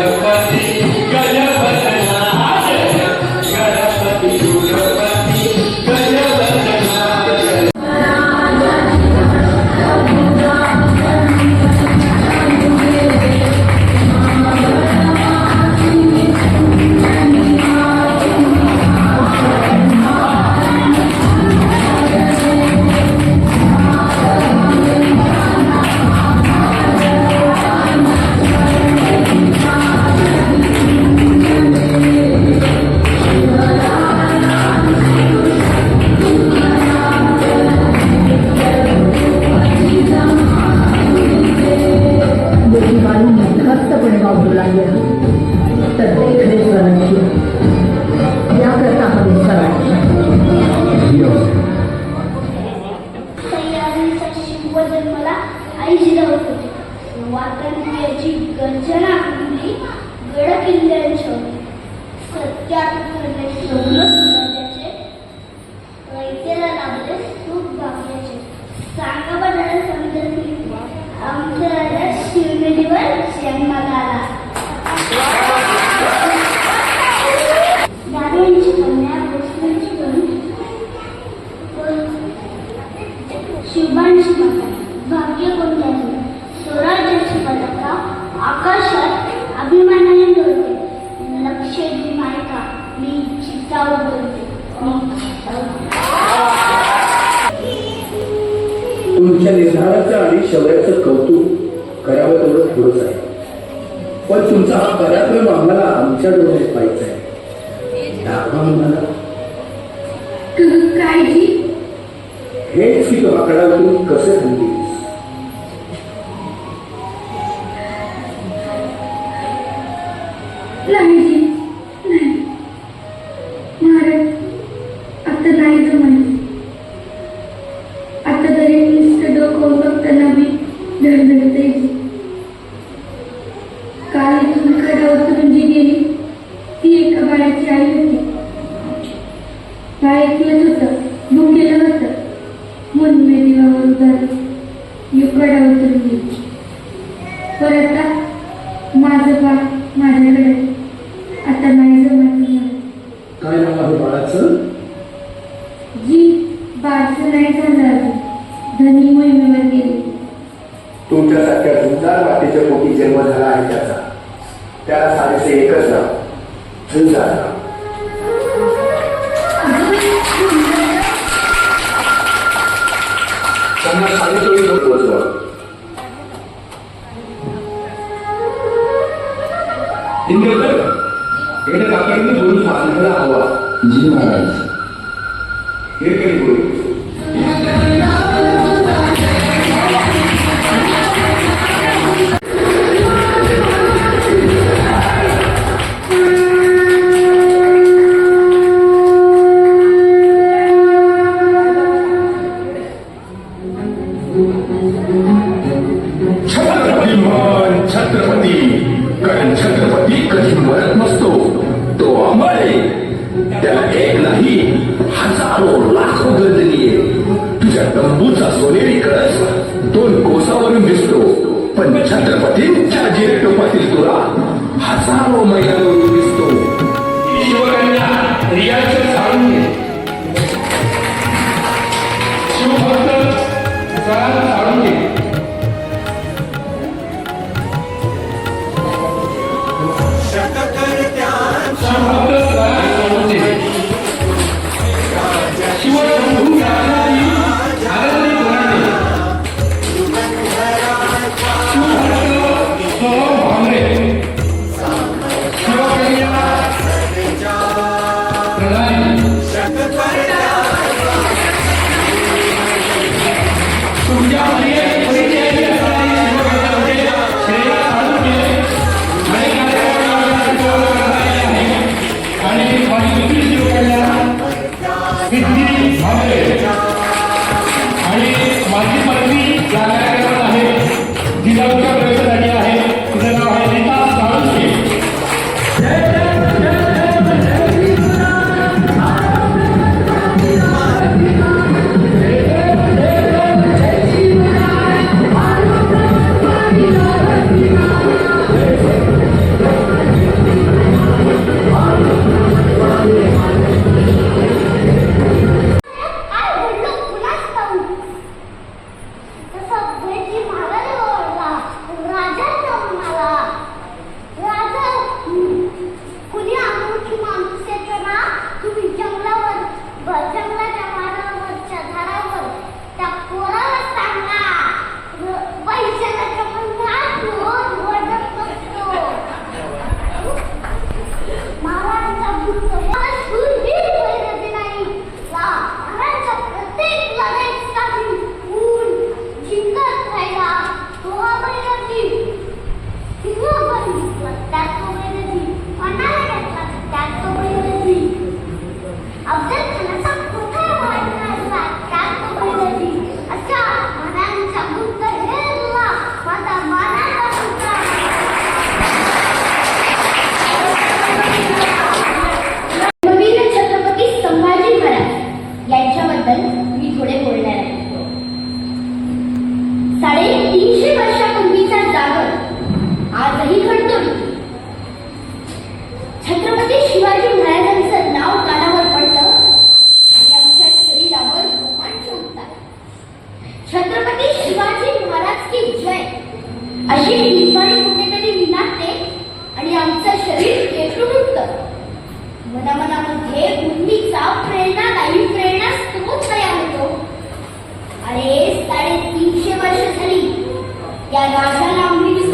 Nunca शौर्याचं कौतुक करावं तेवढं थोडंच आहे. पण तुमचा हा पराक्रम आम्हाला आमच्या डोळ्यात पाहिजे आहे. दाखवा म्हणाला हे हेच आकडा तुम्ही कसे थांबली? नाही महाराज आता नाही जन्म झाला आहे त्याचा. त्याला साडेशे एकच नाव झुंजा त्यांना हवा. हे काही बोलू?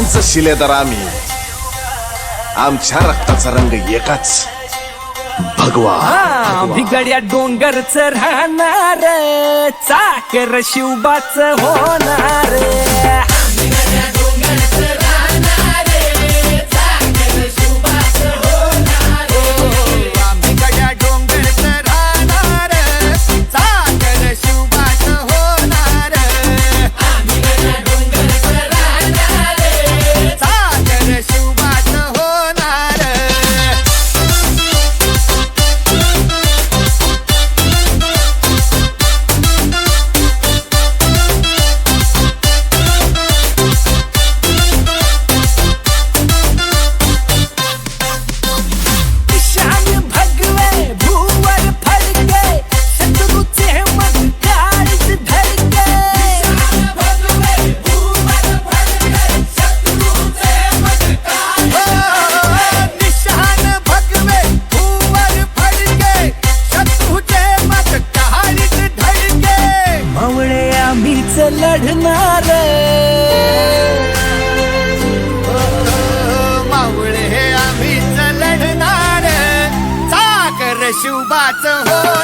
प्राण्यांचं शिलेदार आम्ही. आमच्या रक्ताचा रंग एकाच. भगवा हा बिगड्या डोंगरच राहणार चाकर शिवबाच होणार. लढणार. मावळे आम्हीच लढणार. चाकर शिवबाच हो.